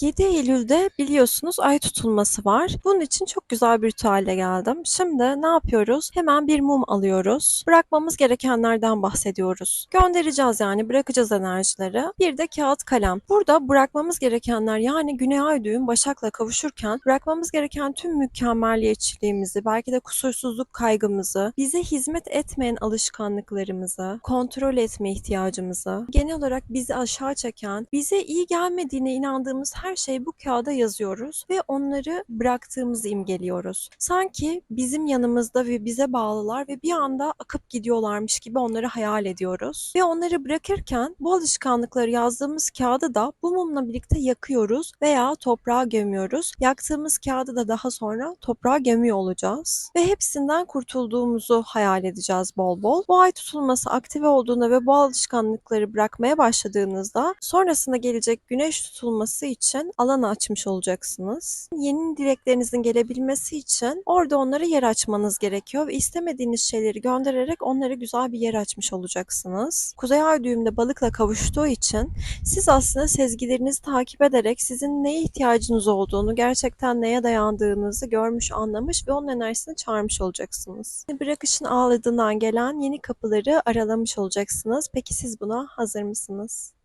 7 Eylül'de biliyorsunuz ay tutulması var. Bunun için çok güzel bir ritüelle geldim. Şimdi ne yapıyoruz? Hemen bir mum alıyoruz. Bırakmamız gerekenlerden bahsediyoruz. Göndereceğiz yani bırakacağız enerjileri. Bir de kağıt kalem. Burada bırakmamız gerekenler yani Güney Ay düğüm Başak'la kavuşurken bırakmamız gereken tüm mükemmelliyetçiliğimizi, belki de kusursuzluk kaygımızı, bize hizmet etmeyen alışkanlıklarımızı, kontrol etme ihtiyacımızı, genel olarak bizi aşağı çeken, bize iyi gelmediğine inandığımız her şeyi bu kağıda yazıyoruz ve onları bıraktığımızı imgeliyoruz. Sanki bizim yanımızda ve bize bağlılar ve bir anda akıp gidiyorlarmış gibi onları hayal ediyoruz. Ve onları bırakırken bu alışkanlıkları yazdığımız kağıdı da bu mumla birlikte yakıyoruz veya toprağa gömüyoruz. Yaktığımız kağıdı da daha sonra toprağa gömüyor olacağız. Ve hepsinden kurtulduğumuzu hayal edeceğiz bol bol. Bu ay tutulması aktive olduğunda ve bu alışkanlıkları bırakmaya başladığınızda sonrasında gelecek güneş tutulması için alan açmış olacaksınız. Yeni dileklerinizin gelebilmesi için orada onlara yer açmanız gerekiyor ve istemediğiniz şeyleri göndererek onlara güzel bir yer açmış olacaksınız. Kuzey Ay düğümde balıkla kavuştuğu için siz aslında sezgilerinizi takip ederek sizin neye ihtiyacınız olduğunu, gerçekten neye dayandığınızı görmüş, anlamış ve onun enerjisini çağırmış olacaksınız. Bırakışın ağladığından gelen yeni kapıları aralamış olacaksınız. Peki siz buna hazır mısınız?